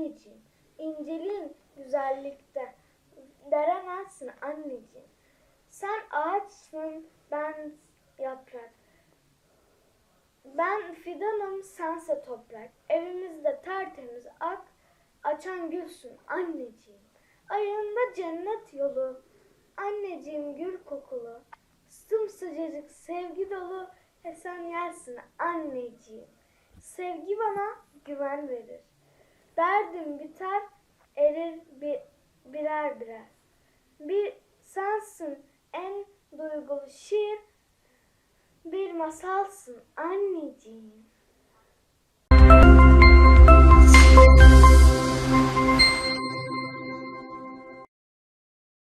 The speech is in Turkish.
anneciğim. İnceliğin güzellikte. Deremezsin anneciğim. Sen ağaçsın, ben yaprak. Ben fidanım, sense toprak. Evimizde tertemiz ak, açan gülsün anneciğim. Ayında cennet yolu, anneciğim gül kokulu. Sımsıcacık sevgi dolu, e sen yersin anneciğim. Sevgi bana güven verir. Derdim biter, erir bir, birer birer. Bir sensin en duygulu şiir, bir masalsın anneciğim.